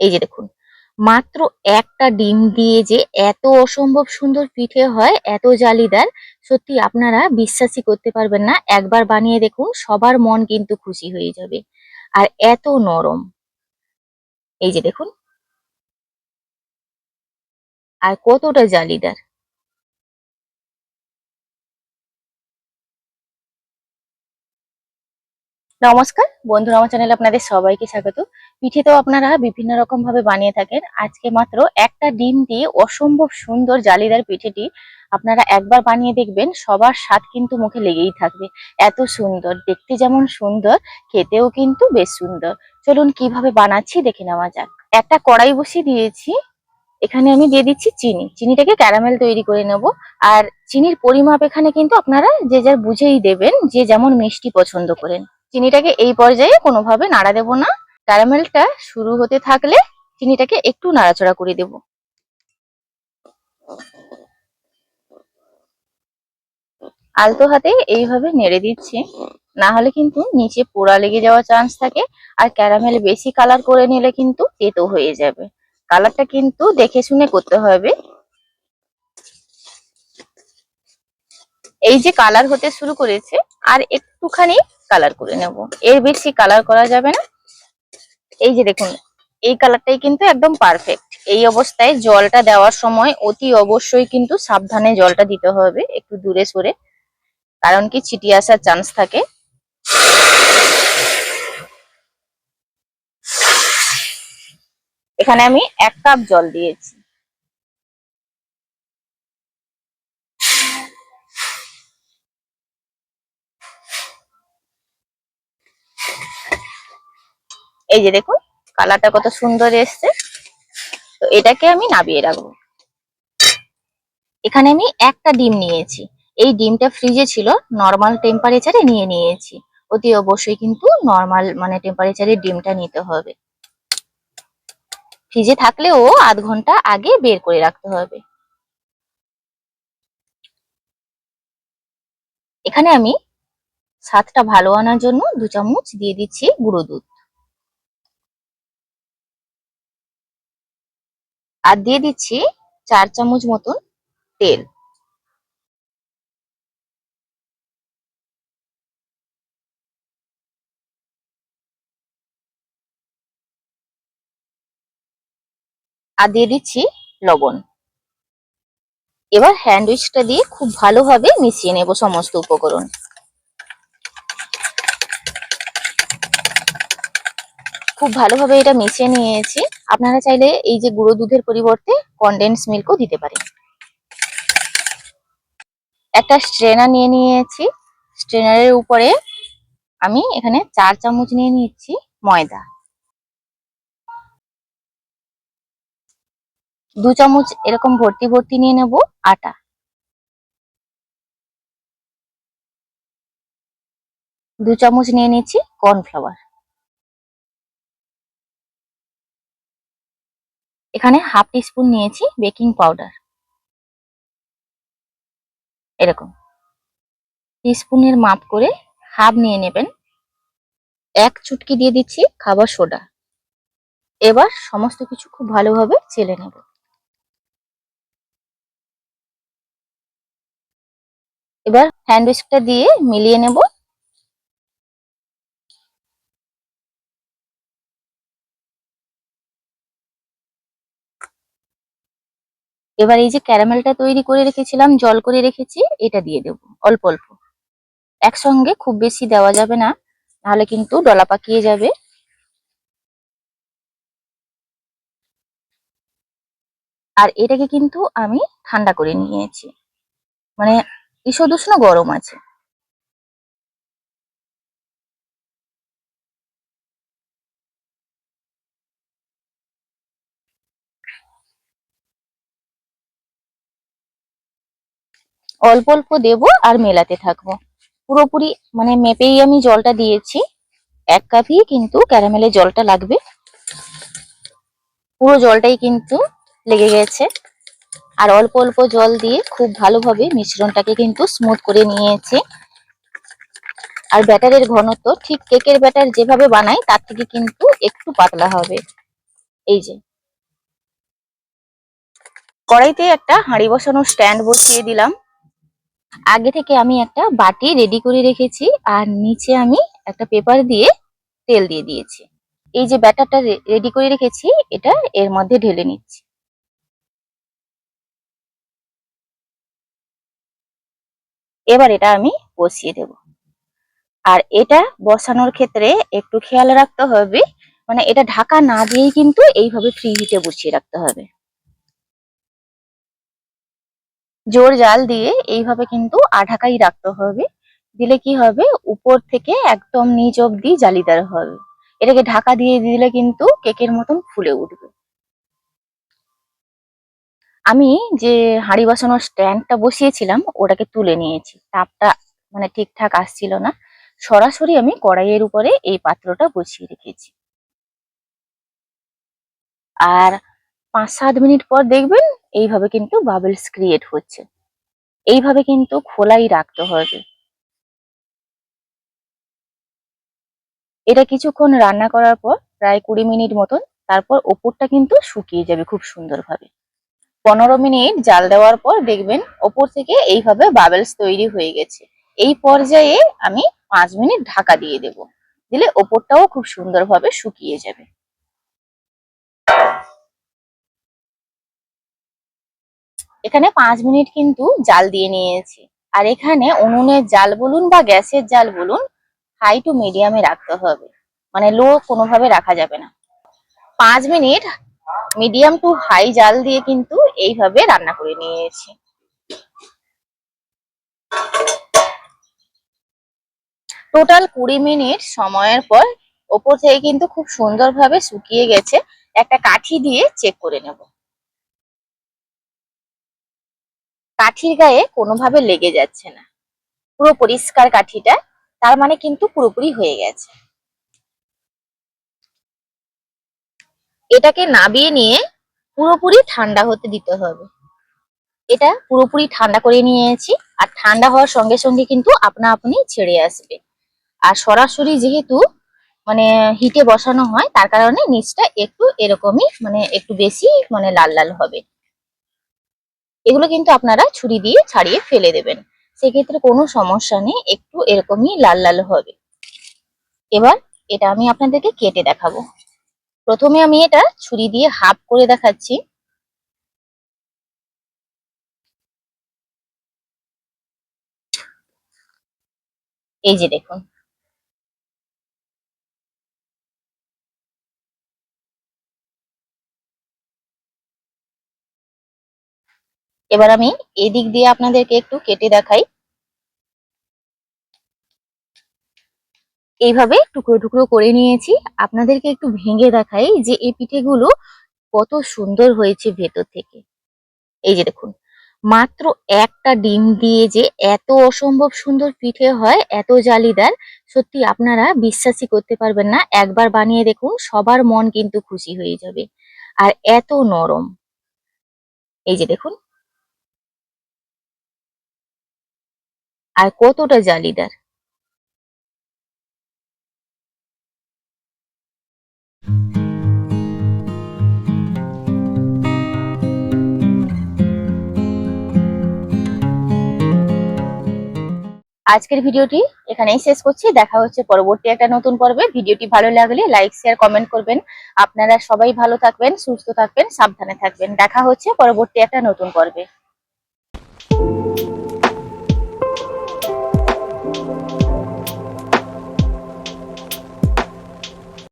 এই যে দেখুন, মাত্র একটা ডিম দিয়ে যে এত অসম্ভব সুন্দর পিঠে হয়, এত জালিদার সত্যি আপনারা বিশ্বাসই করতে পারবেন না। একবার বানিয়ে দেখুন, সবার মন কিন্তু খুশি হয়ে যাবে। আর এত নরম। এই যে দেখুন। আর কতটা জালিদার নমস্কার, বন্ধুরা আমার চ্যানেলে আপনাদের সবাইকে স্বাগত। পিঠে তো আপনারা বিভিন্ন রকম ভাবে বানিয়ে থাকেন। আজকে মাত্র একটা ডিম দিয়ে অসম্ভব সুন্দর জালিদার পিঠেটি আপনারা একবার বানিয়ে দেখবেন, সবার স্বাদ কিন্তু মুখে লেগেই থাকবে। এত সুন্দর, দেখতে যেমন সুন্দর, খেতেও কিন্তু বেশ সুন্দর। চলুন কীভাবে বানাচ্ছি দেখে নেওয়া যাক। একটা কড়াই বসিয়ে দিয়েছি। এখানে আমি দিয়ে দিচ্ছি চিনি। চিনিটাকে ক্যারামেল তৈরি করে নেব। আর চিনির পরিমাপ এখানে কিন্তু আপনারা যে যার বুঝেই দেবেন, যে যেমন মিষ্টি পছন্দ করেন। চিনিটাকে এই পর্যায়ে কোনোভাবে নাড়া দেব না। ক্যারামেলটা শুরু হতে থাকলে চিনিটাকে একটু নাড়াচড়া করে দেব। আলতো হাতে এইভাবে নেড়ে দিচ্ছি। না হলে কিন্তু নিচে পোড়া লেগে যাওয়ার চান্স থাকে। আর ক্যারামেল বেশি কালার করে নিলে কিন্তু তেতো হয়ে যাবে। কালারটা কিন্তু দেখে শুনে করতে হবে। এই যে কালার হতে শুরু করেছে, আর একটুখানি কালার করে নেব। এর বেশি কালার করা যাবে না। এই যে দেখুন, এই কালারটাই কিন্তু একদম পারফেক্ট এই অবস্থায় জলটা দেওয়ার সময় অতি অবশ্যই কিন্তু সাবধানে জলটা দিতে হবে, একটু দূরে সরে। কারণ কি, ছিটিয়ে আসার চান্স থাকে। এখানে আমি এক কাপ জল দিয়েছি। এই যে দেখুন, কালারটা কত সুন্দর এসছে। তো এটাকে আমি নাবিয়ে রাখব। এখানে আমি একটা ডিম নিয়েছি। এই ডিমটা ফ্রিজে ছিল নর্মাল টেম্পারেচারে নিয়ে নিয়েছি। অতি অবশ্যই কিন্তু নর্মাল মানে টেম্পারেচারে ডিমটা নিতে হবে। ফ্রিজে থাকলেও আধ ঘণ্টা আগে বের করে রাখতে হবে। এখানে আমি স্বাদটা ভালো আনার জন্য দু চামচ দিয়ে দিচ্ছি গুঁড়ো দুধ। আর দিয়ে দিচ্ছি চার চামচ মতন তেল। আর দিয়ে দিচ্ছি লবণ। এবার হ্যান্ড উইচটা দিয়ে খুব ভালোভাবে মিশিয়ে নেব সমস্ত উপকরণ। খুব ভালোভাবে এটা মিশিয়ে নিয়েছি। আপনারা চাইলে এই যে গুঁড়ো দুধের পরিবর্তে কনডেন্স মিল্কও দিতে পারেন। একটা স্ট্রেনার নিয়ে নিয়েছি। স্ট্রেনারের উপরে আমি এখানে চার চামচ নিয়ে নিচ্ছি ময়দা। দু চামচ এরকম ভর্তি ভর্তি নিয়ে নেব আটা। দু চামচ নিয়ে নিচ্ছি কর্নফ্লাওয়ার এখানে হাফ টিস্পুন নিয়েছি বেকিং পাউডার। এরকম। টিস্পুনের মাপ করে হাফ নিয়ে নেবেন। এক চুটকি দিয়ে দিচ্ছি খাবার সোডা। এবার সমস্ত কিছু খুব ভালোভাবে চেলে নেব। এবার হ্যান্ড উইস্কটা দিয়ে মিলিয়ে নেব। এবার এই যে ক্যারামেলটা তৈরি করে রেখেছিলাম, জল করে রেখেছি, এটা দিয়ে দেব, অল্প অল্প। একসঙ্গে খুব বেশি দেওয়া যাবে না, নাহলে কিন্তু ডলা পাকিয়ে যাবে। আর এটাকে কিন্তু আমি ঠান্ডা করে নিয়েছি। মানে ঈষদ উষ্ণ গরম আছে। অল্প অল্প দেব আর মেলাতে থাকব। পুরোপুরি মানে মেপেই আমি জলটা দিয়েছি। এক কাপই কিন্তু ক্যারামেলের জলটা লাগবে। পুরো জলটাই কিন্তু লেগে গেছে। আর অল্প অল্প জল দিয়ে খুব ভালোভাবে মিশ্রণটাকে কিন্তু স্মুথ করে নিয়েছি। আর ব্যাটারের ঘনত্ব, ঠিক কেকের ব্যাটার যেভাবে বানাই, তার থেকে কিন্তু একটু পাতলা হবে। এই যে। কড়াইতে একটা হাঁড়ি বসানোর স্ট্যান্ড বসিয়ে দিলাম। আগে থেকে আমি একটা বাটি রেডি করে রেখেছি আর নিচে আমি একটা পেপার দিয়ে তেল দিয়ে দিয়েছি। এই যে ব্যাটারটা রেডি করে রেখেছি, এটা এর মধ্যে ঢেলে নিচ্ছি। এবার এটা আমি বসিয়ে দেব। আর এটা বসানোর ক্ষেত্রে একটু খেয়াল রাখতে হবে মানে এটা ঢাকা না দিয়েই কিন্তু এইভাবে ফ্রি বসিয়ে রাখতে হবে। জোর জাল দিয়ে এইভাবে কিন্তু আঢাকাই রাখতে হবে। দিলে কি হবে? উপর থেকে একদম নিচ অব্দি জালিদার হবে। এটাকে ঢাকা দিয়ে দিলে কিন্তু কেকের মতন ফুলে উঠবে। আমি যে হাঁড়ি বসানোর স্ট্যান্ডটা বসিয়েছিলাম, ওটাকে তুলে নিয়েছি। তাপটা মানে ঠিকঠাক আসছিল না। সরাসরি আমি কড়াইয়ের উপরে এই পাত্রটা বসিয়ে রেখেছি। আর পাঁচ সাত মিনিট পর দেখবেন এইভাবে কিন্তু বাবলস ক্রিয়েট হচ্ছে। এইভাবে কিন্তু খোলাই রাখতে হবে। এটা কিছুক্ষণ রান্না করার পর প্রায় কুড়ি মিনিট মতন তারপর ওপরটা কিন্তু শুকিয়ে যাবে খুব সুন্দরভাবে। পনেরো মিনিট জাল দেওয়ার পর দেখবেন ওপর থেকে এইভাবে বাবলস তৈরি হয়ে গেছে। এই পর্যায়ে আমি পাঁচ মিনিট ঢাকা দিয়ে দেব। দিলে ওপরটাও খুব সুন্দরভাবে শুকিয়ে যাবে। এখানে পাঁচ মিনিট কিন্তু জাল দিয়ে নিয়েছি। আর এখানে উনুনের জাল বলুন বা গ্যাসের জাল বলুন হাই টু মিডিয়ামে রাখতে হবে। মানে লো কোনোভাবে রাখা যাবে না। পাঁচ মিনিট মিডিয়াম টু হাই জাল দিয়ে কিন্তু এইভাবে রান্না করে নিয়েছি। টোটাল কুড়ি মিনিট সময়ের পর ওপর থেকে কিন্তু খুব সুন্দরভাবে শুকিয়ে গেছে। একটা কাঠি দিয়ে চেক করে নেব। কাঠির গায়ে কোনোভাবে লেগে যাচ্ছে না। পুরো পরিষ্কার কাঠিটা, তার মানে কিন্তু পুরোপুরি হয়ে গেছে। এটাকে নাবিয়ে নিয়ে পুরোপুরি ঠান্ডা হতে দিতে হবে। এটা পুরোপুরি ঠান্ডা করে নিয়েছি, আর ঠান্ডা হওয়ার সঙ্গে সঙ্গে কিন্তু আপনা আপনি ছেড়ে আসবে। আর সরাসরি যেহেতু মানে হিটে বসানো হয়, তার কারণে নিচটা একটু এরকমই মানে একটু বেশি মানে লাল লাল হবে। এগুলো কিন্তু আপনারা ছুরি দিয়ে ছাড়িয়ে ফেলে দেবেন। সেক্ষেত্রে কোনো সমস্যা নেই, একটু এরকমই লাল লাল হবে। এবার এটা আমি আপনাদেরকে কেটে দেখাবো। প্রথমে আমি এটা ছুরি দিয়ে হাফ করে দেখাচ্ছি। এই যে দেখুন এবার আমি এদিক দিয়ে আপনাদেরকে একটু কেটে দেখাই। এইভাবে টুকরো টুকরো করে নিয়েছি। আপনাদেরকে একটু ভেঙে দেখাই যে এই পিঠেগুলো কত সুন্দর হয়েছে ভেতর থেকে। এই যে দেখুন, মাত্র একটা ডিম দিয়ে যে এত অসম্ভব সুন্দর পিঠে হয়, এত জালিদার, সত্যি আপনারা বিশ্বাসই করতে পারবেন না। একবার বানিয়ে দেখুন, সবার মন কিন্তু খুশি হয়ে যাবে। আর এত নরম। এই যে দেখুন আর কতটা জালিদার। আজকের ভিডিওটি এখানেই শেষ করছি। দেখা হচ্ছে পরবর্তী একটা নতুন পর্বে। ভিডিওটি ভালো লাগলে লাইক শেয়ার কমেন্ট করবেন। আপনারা সবাই ভালো থাকবেন, সুস্থ থাকবেন, সাবধানে থাকবেন। দেখা হচ্ছে পরবর্তী একটা নতুন পর্বে।